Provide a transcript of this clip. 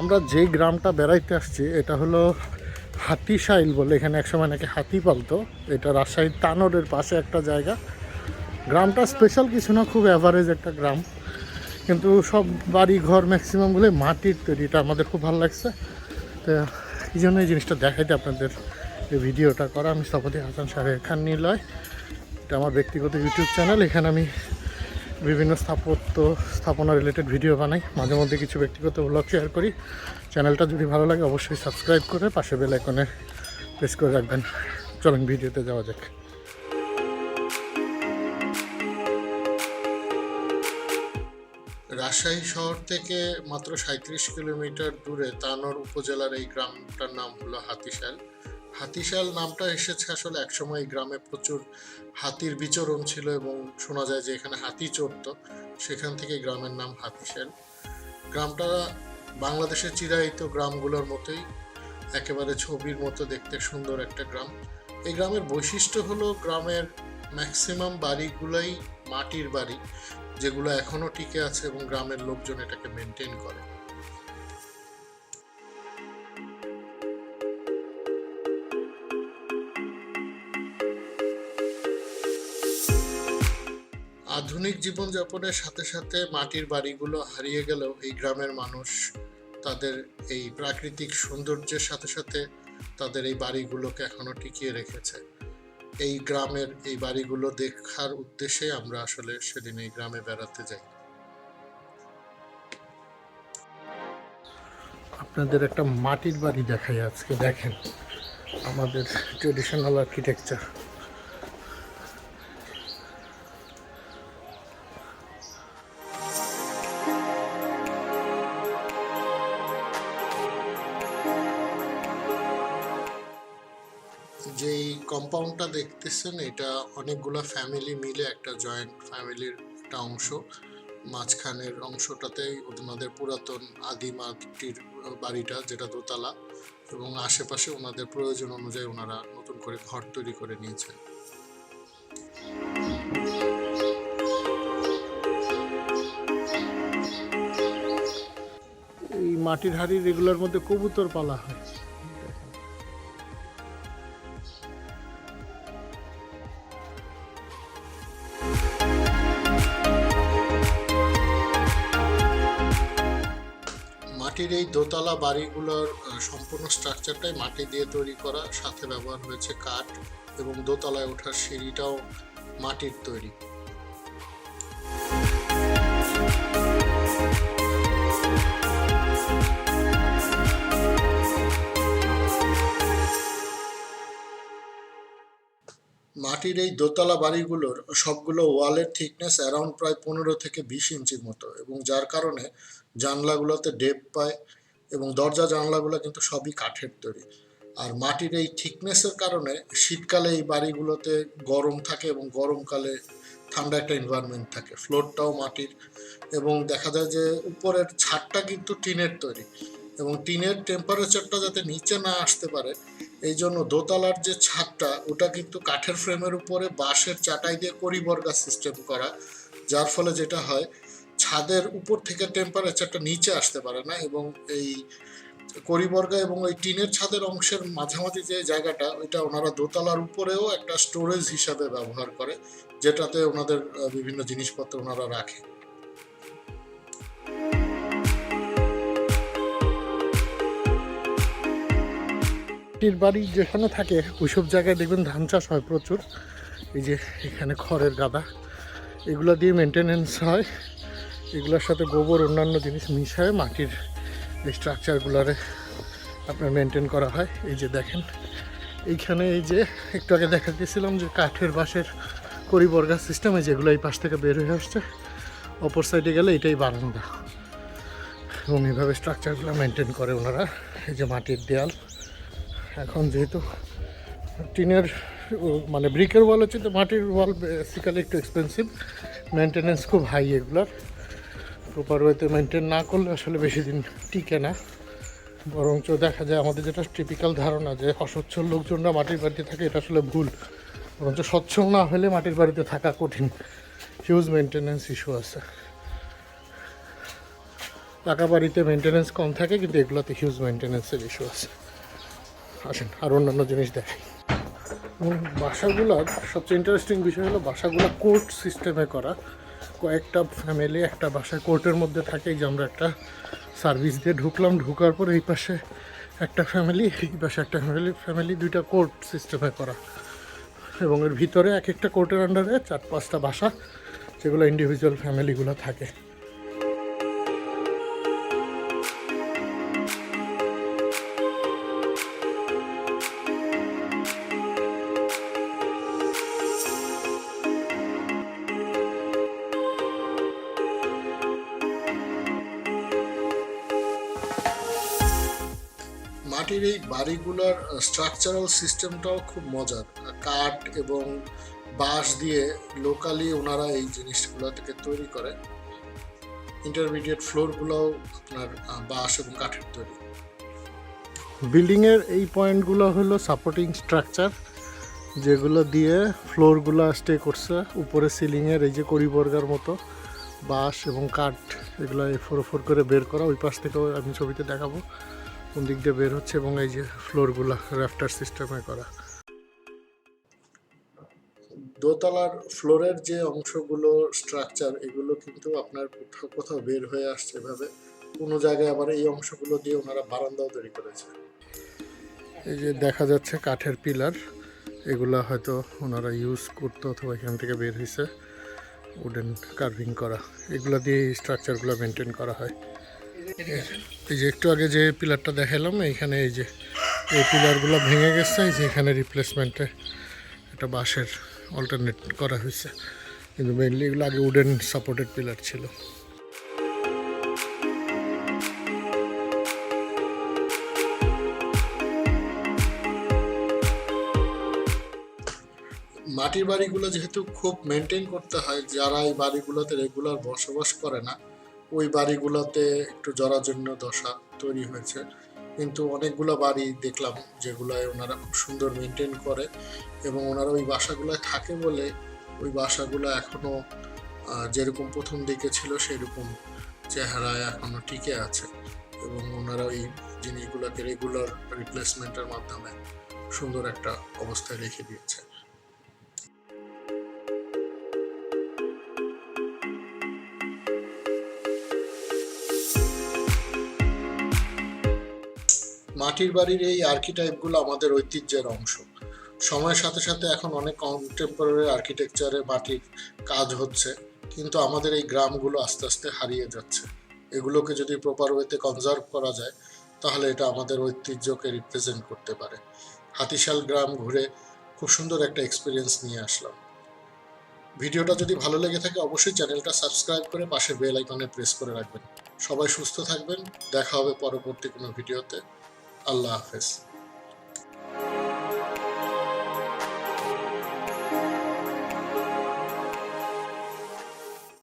আমরা যে গ্রামটা বেড়াইতে আসছি, এটা হলো হাতিশাইল বলে, এখানে একসময় নাকি হাতি পালতো। এটা রাজশাহীর তানোরের পাশে একটা জায়গা। গ্রামটা স্পেশাল কিছু না, খুব অ্যাভারেজ একটা গ্রাম। কিন্তু সব বাড়ি ঘর ম্যাক্সিমামগুলো মাটির তৈরি, এটা আমাদের খুব ভালো লাগছে। তো এই জন্য এই জিনিসটা দেখাইতে আপনাদের এই ভিডিওটা করা। আমি স্থপতি হাসান সাহেব খান নিলয় এটা আমার ব্যক্তিগত ইউটিউব চ্যানেল এখানে আমি বিভিন্ন স্থাপত্য স্থাপনা রিলেটেড ভিডিও বানাই। মাঝে মধ্যে কিছু ব্যক্তিগত ব্লগ শেয়ার করি। চ্যানেলটা যদি ভালো লাগে, অবশ্যই সাবস্ক্রাইব করে পাশে বেল আইকনে প্রেস করে রাখবেন। চলুন ভিডিওতে যাওয়া যাক। রাজশাহী শহর থেকে মাত্র সাঁত্রিশ কিলোমিটার দূরে তানোর উপজেলার এই গ্রামটার নাম হলো হাতিশাল। হাতিশাল নামটা এসেছে আসলে একসময় এই গ্রামে প্রচুর হাতির বিচরণ ছিল এবং শোনা যায় যে এখানে হাতি চড়তো। সেখান থেকে গ্রামের নাম হাতিশাল। গ্রামটা বাংলাদেশের চিরায়িত গ্রামগুলোর মতোই, একেবারে ছবির মতো দেখতে সুন্দর একটা গ্রাম। এই গ্রামের বৈশিষ্ট্য হলো গ্রামের ম্যাক্সিমাম বাড়িগুলোই মাটির বাড়ি, যেগুলো এখনও টিকে আছে এবং গ্রামের লোকজন এটাকে মেনটেন করে। আধুনিক জীবনযাপনের সাথে সাথে মাটির বাড়িগুলো হারিয়ে গেলেও এই গ্রামের মানুষ তাদের এই প্রাকৃতিক সৌন্দর্যের সাথে সাথে তাদের এই বাড়িগুলোকে এখনও টিকিয়ে রেখেছে। এই গ্রামের এই বাড়িগুলো দেখার উদ্দেশ্যে আমরা আসলে সেদিন এই গ্রামে বেড়াতে যাই। আপনাদের একটা মাটির বাড়ি দেখাই আজকে, দেখেন। আমাদের ট্রেডিশনাল আর্কিটেকচার দেখতেছেন, এটা অনেকগুলো ফ্যামিলি মিলে একটা জয়েন্ট ফ্যামিলির একটা অংশ। মাঝখানের অংশটাতেই ওনাদের পুরাতন আদি মাটির বাড়িটা, যেটা দোতলা, এবং আশেপাশে ওনাদের প্রয়োজন অনুযায়ী ওনারা নতুন করে ঘর তৈরি করে নিয়েছেন। এই মাটির হাড়ির এগুলোর মধ্যে কবুতর পালা হয়। মাটির এই দোতলা বাড়িগুলোর সম্পূর্ণ স্ট্রাকচারটাই মাটি দিয়ে তৈরি করা, সাথে ব্যবহার হয়েছে কাঠ এবং দোতলায় ওঠার সিঁড়িটাও মাটির তৈরি। মাটির এই দোতলা বাড়িগুলোর সবগুলো ওয়ালের থিকনেস অ্যারাউন্ড প্রায় পনেরো থেকে বিশ ইঞ্চির মতো এবং যার কারণে জানলাগুলোতে ডেপ পায় এবং দরজা জানলাগুলো কিন্তু সবই কাঠের তৈরি। আর মাটির এই থিকনেসের কারণে শীতকালে এই বাড়িগুলোতে গরম থাকে এবং গরমকালে ঠান্ডা একটা এনভায়রনমেন্ট থাকে। ফ্লোরটাও মাটির এবং দেখা যায় যে উপরের ছাদটা কিন্তু টিনের তৈরি। এবং টিনের টেম্পারেচারটা যাতে নিচে না আসতে পারে, এই জন্য দোতলার যে ছাদটা, ওটা কিন্তু কাঠের ফ্রেমের উপরে বাঁশের চাটাই দিয়ে করিবর্গা সিস্টেম করা, যার ফলে যেটা হয়, ছাদের উপর থেকে টেম্পারেচারটা নিচে আসতে পারে না এবং এই করিবর্গা এবং ওই টিনের ছাদের অংশের মাঝামাঝি যে জায়গাটা, ওইটা ওনারা দোতলার উপরেও একটা স্টোরেজ হিসাবে ব্যবহার করে, যেটাতে ওনাদের বিভিন্ন জিনিসপত্র ওনারা রাখে। মাটির বাড়ি যেখানে থাকে, ওইসব জায়গায় দেখবেন ধান চাষ হয় প্রচুর। এই যে এখানে খড়ের গাদা, এগুলো দিয়ে মেনটেনেন্স হয়। এগুলোর সাথে গোবর, অন্যান্য জিনিস মিশায় মাটির স্ট্রাকচারগুলোরে আপনার মেনটেন করা হয়। এই যে দেখেন, এইখানে এই যে একটু আগে দেখা গেছিলাম যে কাঠের বাঁশের করিবর্গা সিস্টেমে যেগুলো এই পাশ থেকে বের হয়ে আসছে। অপর সাইডে গেলে এটাই বারান্দা। এবং এইভাবে স্ট্রাকচারগুলো মেনটেন করে ওনারা। এই যে মাটির দেয়াল। এখন যেহেতু টিনের মানে ব্রিকের ওয়াল হচ্ছে তো, মাটির ওয়াল বেসিক্যালি একটু এক্সপেন্সিভ মেনটেনেন্স খুব হাই এগুলার। প্রপার ওয়েতে মেনটেন না করলে আসলে বেশি দিন টিকে না। বরঞ্চ দেখা যায় আমাদের যেটা টিপিক্যাল ধারণা যে অসচ্ছল লোকজনরা মাটির বাড়িতে থাকে, এটা আসলে ভুল। বরঞ্চ সচ্ছল না হলে মাটির বাড়িতে থাকা কঠিন। হিউজ মেনটেনেন্স ইস্যু আছে। টাকা বাড়িতে মেনটেনেন্স কম থাকে, কিন্তু এগুলোতে হিউজ মেনটেনেন্সের ইস্যু আছে। আসেন, আর অন্যান্য জিনিস দেখাই এবং বাসাগুলোর সবচেয়ে ইন্টারেস্টিং বিষয় হলো বাসাগুলো কোর্ট সিস্টেমে করা। কয়েকটা ফ্যামিলি একটা বাসায় কোর্টের মধ্যে থাকে যে আমরা একটা সার্ভিস দিয়ে ঢুকলাম, ঢুকার পর এই পাশে একটা ফ্যামিলি এই পাশে একটা ফ্যামিলি ফ্যামিলি দুইটা কোর্ট সিস্টেমে করা। এবং এর ভিতরে এক একটা কোর্টের আন্ডারে চার পাঁচটা বাসা, যেগুলো ইন্ডিভিজুয়াল ফ্যামিলিগুলো থাকে। মাটির এই বাড়িগুলোর স্ট্রাকচারাল সিস্টেমটাও খুব মজার। কাঠ এবং বাঁশ দিয়ে লোকালি ওনারা এই জিনিসগুলো থেকে তৈরি করে ইন্টারমিডিয়েট ফ্লোরগুলোও আপনার বাঁশ এবং কাঠের তৈরি। বিল্ডিংয়ের এই পয়েন্টগুলো হলো সাপোর্টিং স্ট্রাকচার যেগুলো দিয়ে ফ্লোরগুলো স্টে করছে। উপরে সিলিংয়ের এই যে করিবর্গার মতো বাঁশ এবং কাঠ, এগুলো ফোর ফোর করে বের করা। ওই পাশ থেকেও আমি ছবিতে দেখাবো। কোন দিক দিয়ে বের হচ্ছে এবং এই যে ফ্লোরগুলো র্যাফটার সিস্টেমে করা। দোতলার ফ্লোরের যে অংশগুলো স্ট্রাকচার এগুলো কিন্তু আপনার কোথাও কোথাও বের হয়ে আসছে এভাবে। কোনো জায়গায় আবার এই অংশগুলো দিয়ে ওনারা বারান্দাও তৈরি করেছে। এই যে দেখা যাচ্ছে কাঠের পিলার এগুলা হয়তো ওনারা ইউজ করতো অথবা এখান থেকে বের হয়েছে উডেন কার্ভিং করা। এগুলো দিয়ে এই স্ট্রাকচারগুলো মেনটেন করা হয়। এই যে একটু আগে যে পিলারটা দেখালাম, এইখানে এই যে, এই পিলারগুলো ভেঙে গেছে, এই যে এখানে রিপ্লেসমেন্টে একটা বাঁশের অল্টারনেট করা হয়েছে। কিন্তু মেনলি এগুলো আগে উডেন সাপোর্টেড পিলার ছিল। মাটির বাড়িগুলো যেহেতু খুব মেনটেন করতে হয়, যারা এই বাড়িগুলোতে রেগুলার বসবাস করে না ওই বাড়িগুলোতে একটু জরাজীর্ণ দশা তৈরি হয়েছে। কিন্তু অনেকগুলো বাড়ি দেখলাম যেগুলোয় ওনারা খুব সুন্দর মেনটেন করে এবং ওনারা ওই বাসাগুলোয় থাকে বলে ওই বাসাগুলো এখনও যেরকম প্রথম দিকে ছিল সেরকম চেহারায় এখনও টিকে আছে এবং ওনারা ওই জিনিসগুলোকে রেগুলার রিপ্লেসমেন্টের মাধ্যমে সুন্দর একটা অবস্থায় রেখে দিয়েছে। মাটির বাড়ির এই আর্কিটাইপগুলো আমাদের ঐতিহ্যের অংশ। সময়ের সাথে সাথে এখন অনেক কন্টেম্পোরারি আর্কিটেকচারে মাটির কাজ হচ্ছে, কিন্তু আমাদের এই গ্রামগুলো আস্তে আস্তে হারিয়ে যাচ্ছে। এগুলোকে যদি প্রপার ওয়েতে কনজার্ভ করা যায়, তাহলে এটা আমাদের ঐতিহ্যকে রিপ্রেজেন্ট করতে পারে। হাতিশাল গ্রাম ঘুরে খুব সুন্দর একটা এক্সপিরিয়েন্স নিয়ে আসলাম। ভিডিওটা যদি ভালো লেগে থাকে, অবশ্যই চ্যানেলটা সাবস্ক্রাইব করে পাশে বেল আইকনে প্রেস করে রাখবেন। সবাই সুস্থ থাকবেন, দেখা হবে পরবর্তী কোনো ভিডিওতে। আল্লাহ হাফেজ।